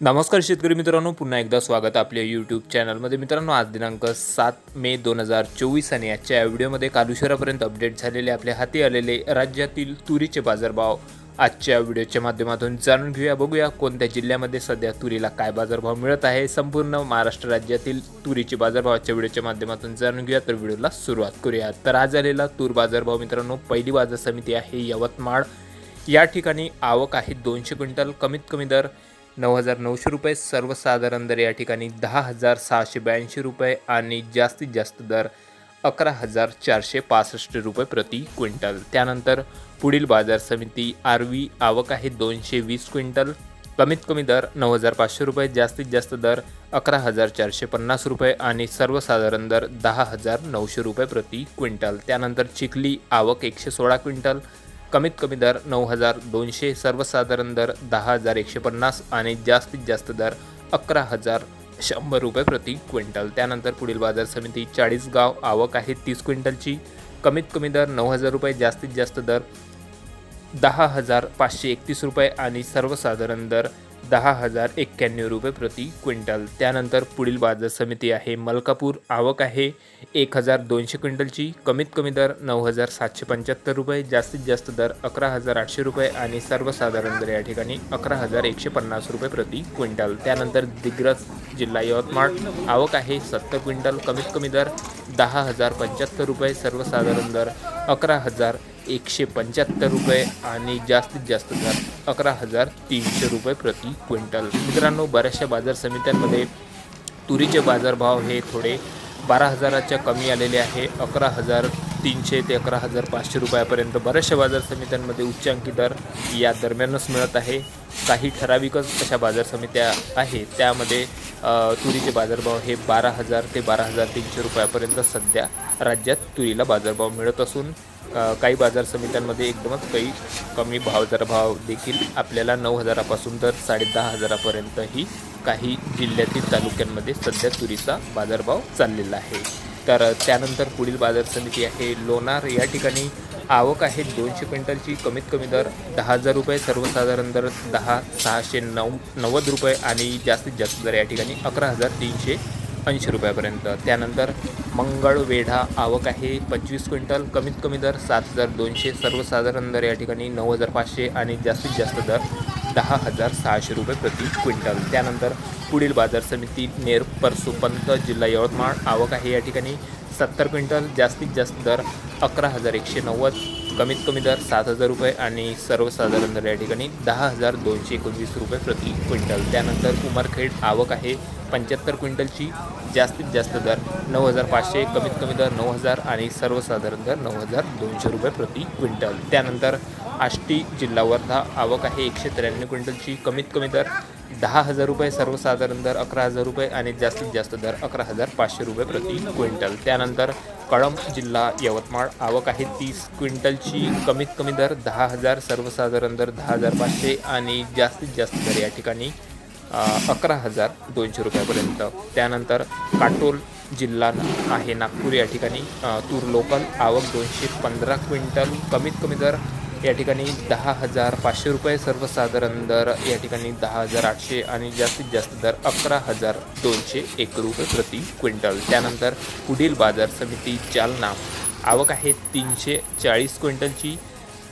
नमस्कार शेतकरी मित्रांनो पुन्हा एकदा स्वागत आपल्या यूट्यूब चॅनलमध्ये मित्रांनो आज दिनांक सात मे दोन हजार चोवीस आणि आजच्या या व्हिडिओमध्ये कालुशरापर्यंत अपडेट झालेले आपल्या हाती आलेले राज्यातील तुरीचे बाजारभाव. आजच्या व्हिडिओच्या माध्यमातून जाणून घेऊया बघूया कोणत्या जिल्ह्यामध्ये सध्या तुरीला काय बाजारभाव मिळत आहे. संपूर्ण महाराष्ट्र राज्यातील तुरीचे बाजारभाव आजच्या व्हिडिओच्या माध्यमातून जाणून घेऊया. तर व्हिडिओला सुरुवात करूया. तर आज आलेला तूर बाजारभाव मित्रांनो पहिली बाजार समिती आहे यवतमाळ. या ठिकाणी आवक आहे दोनशे क्विंटल कमीत कमी दर नऊ हजार नऊशे रुपये सर्वसाधारण दर या ठिकाणी दहा हजार सहाशे ब्याऐंशी रुपये आणि जास्तीत जास्त दर अकरा हजार चारशे पासष्ट रुपये प्रति क्विंटल. त्यानंतर पुढील बाजार समिती आरवी आवक आहे दोनशे वीस क्विंटल. कमीत कमी दर नऊ हजार पाचशे रुपये जास्तीत जास्त दर अकरा हजार चारशे पन्नास रुपये आणि सर्वसाधारण दर दहा हजार नऊशे रुपये प्रति क्विंटल. त्यानंतर चिखली आवक एकशे सोळा क्विंटल. कमीत कमी दर नऊ हजार दोनशे सर्वसाधारण दर दहा हजार एकशे पन्नास आणि जास्तीत जास्त दर अकरा हजार शंभर रुपये प्रति क्विंटल. त्यानंतर पुढील बाजार समिती चाळीसगाव आवक आहे तीस क्विंटलची. कमीत कमी दर नऊ हजार रुपये जास्तीत जास्त दर दहा हजार पाचशे एकतीस रुपये आणि सर्वसाधारण दर दहा हजार एक्क्याण्णव रुपये प्रति क्विंटल. त्यानंतर पुढील बाजार समिती आहे मलकापूर. आवक आहे एक हजार दोनशे क्विंटलची. कमीत कमी दर नऊ हजार सातशे पंच्याहत्तर रुपये. जास्तीत जास्त दर अकरा हजार आठशे रुपये आणि सर्वसाधारण दर या ठिकाणी अकरा हजार एकशे पन्नास रुपये प्रति क्विंटल. त्यानंतर दिग्रस जिल्हा यवतमाळ. आवक आहे सत्तर क्विंटल. कमीत कमी दर दहा हजार पंच्याहत्तर रुपये. सर्वसाधारण दर अकरा हजार एकशे पंच्याहत्तर रुपये आणि जास्तीत जास्त दर अकरा हजार तीनशे रुपये प्रति क्विंटल. मित्रांनो बऱ्याचशा बाजार समित्यांमध्ये तुरीचे बाजारभाव हे थोडे बारा हजाराच्या कमी आलेले आहे. अकरा हजार तीनशे ते अकरा हजार पाचशे रुपयापर्यंत बऱ्याचशा बाजार समित्यांमध्ये उच्चांकी दर या दरम्यानच मिळत आहे. काही ठराविकच अशा बाजार समित्या आहेत. त्यामध्ये तुरीचे बाजारभाव हे बारा हजार ते बारा हजार तीनशे रुपयापर्यंत सध्या राज्यात तुरीला बाजारभाव मिळत असून काही बाजार समित्यांमध्ये एकदमच काही कमी भाव दर भाव देखील आपल्याला नऊ हजारापासून तर साडेदहा हजारापर्यंतही काही जिल्ह्यातील तालुक्यांमध्ये सध्या तुरीचा बाजारभाव चाललेला आहे. तर त्यानंतर पुढील बाजार समिती आहे लोणार. या ठिकाणी आवक आहे दोनशे क्विंटलची. कमीत कमी दर दहा हजार रुपये सर्वसाधारण दर दहा सहाशे नऊ नव्वद रुपये आणि जास्तीत जास्त दर या ठिकाणी अकरा हजार तीनशे ऐंशी रुपयापर्यंत. त्यानंतर मंगळवेढा आवक आहे. पंचवीस क्विंटल कमीत कमी दर सात हजार दोनशे सर्वसाधारण दर या ठिकाणी नऊ हजार पाचशे आणि जास्तीत जास्त दर दहा हजार सहाशे रुपये प्रति क्विंटल. त्यानंतर पुढील बाजार समिती नेर परसुपंत जिल्हा यवतमाळ आवक आहे या ठिकाणी. सत्तर क्विंटल जास्तीत जास्त दर अकरा हजार एकशे नव्वद कमीत कमी दर सात हजार रुपये आणि सर्वसाधारण दर या ठिकाणी दहा हजार दोनशे एकोणवीस रुपये प्रति क्विंटल. त्यानंतर उमरखेड आवक आहे पंच्याहत्तर क्विंटलची जास्तीत जास्त दर नऊ हजार पाचशे कमीत कमी दर नऊ हजार आणि सर्वसाधारण दर नऊ हजार दोनशे रुपये प्रति क्विंटल. त्यानंतर आष्टी जिल्हा वर्धा आवक आहे एकशे त्र्याण्णव क्विंटलची कमीत कमी दर दहा हजार रुपये सर्वसाधारण दर अकरा हजार रुपये आणि जास्तीत जास्त दर अकरा हजार पाचशे रुपये प्रति क्विंटल. त्यानंतर कळंब जिल्हा यवतमाळ आवक आहे तीस क्विंटलची. कमीत कमी दर दहा हजार सर्वसाधारण दर दहा हजार पाचशे आणि जास्तीत जास्त दर या ठिकाणी अकरा हजार दोनशे रुपयापर्यंत. त्यानंतर काटोल जिल्हा आहे नागपूर या ठिकाणी तूर लोकल आवक दोनशे पंधरा क्विंटल. कमीत कमी दर या ठिकाणी दहा हजार पाचशे रुपये सर्वसाधारण दर या ठिकाणी दहा हजार आठशे आणि जास्तीत जास्त दर अकरा हजार दोनशे एक रुपये प्रति क्विंटल. त्यानंतर पुढील बाजार समिती जालना आवक आहे तीनशे चाळीस क्विंटलची.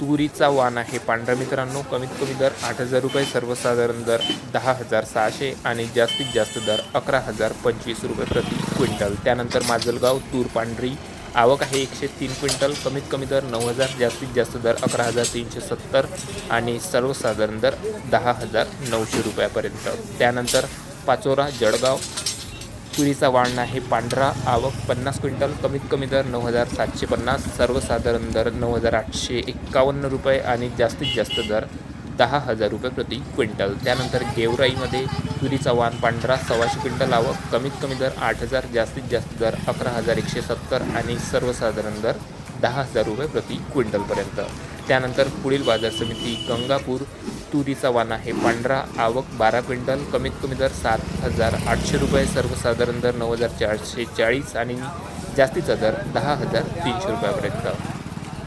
तुरीचा वाण आहे. पांढऱ्या मित्रांनो कमीत कमी दर आठ हजार रुपये सर्वसाधारण दर दहा हजार सहाशे आणि जास्तीत जास्त दर अकरा हजार पंचवीस रुपये प्रति क्विंटल. त्यानंतर माजलगाव तूर पांढरी आवक आहे एकशे तीन क्विंटल कमीत कमी दर नऊ हजार जास्तीत जास्त दर अकरा हजार तीनशे सत्तर आणि सर्वसाधारण दर दहा हजार नऊशे रुपयापर्यंत. त्यानंतर पाचोरा जळगाव तुरीचा वाण आहे पांढरा आवक पन्नास क्विंटल कमीत कमी दर नऊ हजार सातशे पन्नास सर्वसाधारण दर नऊ हजार आठशे एक्कावन्न रुपये आणि जास्तीत जास्त दर दहा हजार रुपये प्रति क्विंटल. त्यानंतर गेवराईमध्ये तुरीचा वाण पांढरा सव्वाशे क्विंटल आवक कमीत कमी दर आठ हजार जास्तीत जास्त दर अकरा हजार एकशे सत्तर आणि सर्वसाधारण दर दहा हजार रुपये प्रति क्विंटलपर्यंत त्यानंतर पुढील बाजार समिती गंगापूर तुरीचा वाण आहे. पांढरा आवक बारा क्विंटल कमीत कमी दर सात हजार आठशे रुपये सर्वसाधारण दर नऊ हजार चारशे चाळीस आणि जास्तीचा दर दहा हजार तीनशे रुपयापर्यंत.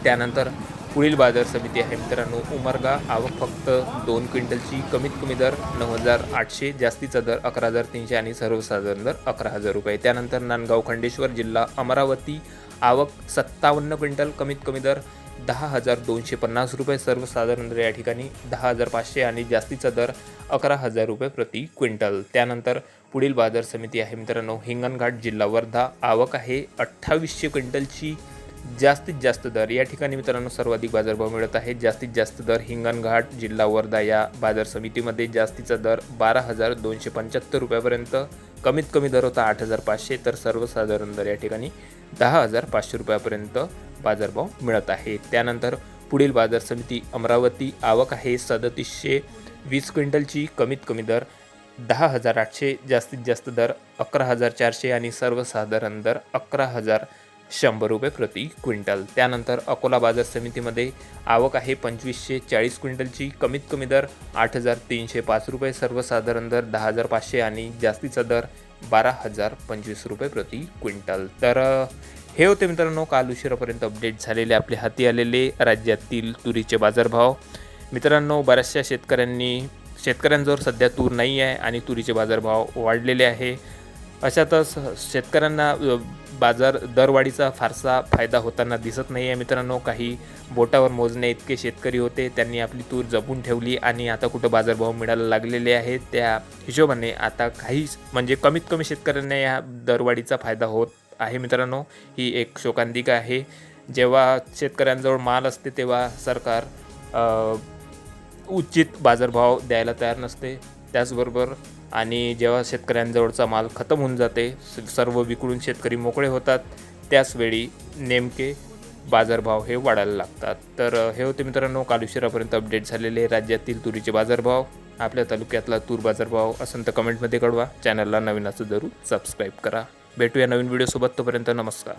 त्यानंतर पुढील बाजार समिती आहे मित्रांनो. उमरगा आवक फक्त दोन क्विंटलची कमीत कमी दर नऊ हजार आठशे जास्तीचा दर अकरा हजार तीनशे आणि सर्वसाधारण दर अकरा हजार रुपये. त्यानंतर नांदगाव खंडेश्वर जिल्हा अमरावती आवक सत्तावन्न क्विंटल कमीत कमी दर दहा हजार दोनशे पन्नास रुपये सर्वसाधारण दर या ठिकाणी दहा हजार पाचशे आणि जास्तीचा दर अकरा हजार रुपये प्रति क्विंटल. त्यानंतर पुढील बाजार समिती आहे मित्रांनो हिंगणघाट जिल्हा वर्धा. आवक आहे अठ्ठावीसशे क्विंटलची जास्तीत जास्त दर. या ठिकाणी मित्रांनो सर्वाधिक बाजारभाव मिळत आहे. जास्तीत जास्त दर हिंगणघाट जिल्हा वर्धा या बाजार समितीमध्ये जास्तीचा दर बारा हजार दोनशे पंच्याहत्तर रुपयापर्यंत कमीत कमी दर होता आठ हजार पाचशे तर सर्वसाधारण दर या ठिकाणी दहा हजार पाचशे रुपयापर्यंत बाजारभाव मिळत आहे. त्यानंतर पुढील बाजार समिती अमरावती आवक आहे. सदतीसशे वीस क्विंटलची कमीत कमी दर दहा हजार आठशे जास्तीत जास्त दर अकरा हजार चारशे आणि सर्वसाधारण दर अकरा हजार शंभर रुपये प्रति क्विंटल. त्यानंतर अकोला बाजार समितीमध्ये आवक आहे पंचवीसशे चाळीस क्विंटलची. कमीत कमी दर आठ हजार तीनशे पाच रुपये सर्वसाधारण दर दहा हजार पाचशे आणि जास्तीचा दर बारा हजार पंचवीस रुपये प्रति क्विंटल. तर हे होते मित्रांनो काल उशिरापर्यंत अपडेट झालेले आपले हाती आलेले राज्यातील तुरीचे बाजारभाव. मित्रांनो बऱ्याचशा शेतकऱ्यांनी शेतकऱ्यांजवळ सध्या तूर नाही आहे आणि तुरीचे बाजारभाव वाढलेले आहे. अशातच शेतकऱ्यांना बाजार दरवाढीचा फारसा फायदा होताना दिसत नाही आहे मित्रांनो काही बोटावर मोजणे इतके शेतकरी होते त्यांनी आपली तूर जपून ठेवली आणि आता कुठं बाजारभाव मिळायला लागलेले आहेत त्या हिशोबाने आता काही म्हणजे कमीत कमी शेतकऱ्यांना या दरवाढीचा फायदा होत आहे. मित्रांनो ही एक शोकांतिका आहे. जेव्हा शेतकऱ्यांजवळ माल असते तेव्हा सरकार उचित बाजारभाव द्यायला तयार नसते. त्याचबरोबर आणि जेव्हा शेतकऱ्यांजवळचा माल खतम होऊन जाते स- सर्व विकळून शेतकरी मोकळे होतात त्याचवेळी नेमके बाजारभाव हे वाढायला लागतात. तर हे होते मित्रांनो काल उशिरापर्यंत अपडेट झालेले राज्यातील तुरीचे बाजारभाव. आपल्या तालुक्यातला तूर बाजारभाव असेल तर कमेंटमध्ये कळवा. चॅनलला नवीन असं जरूर सबस्क्राईब करा. भेटूया नवीन व्हिडिओसोबत तोपर्यंत नमस्कार.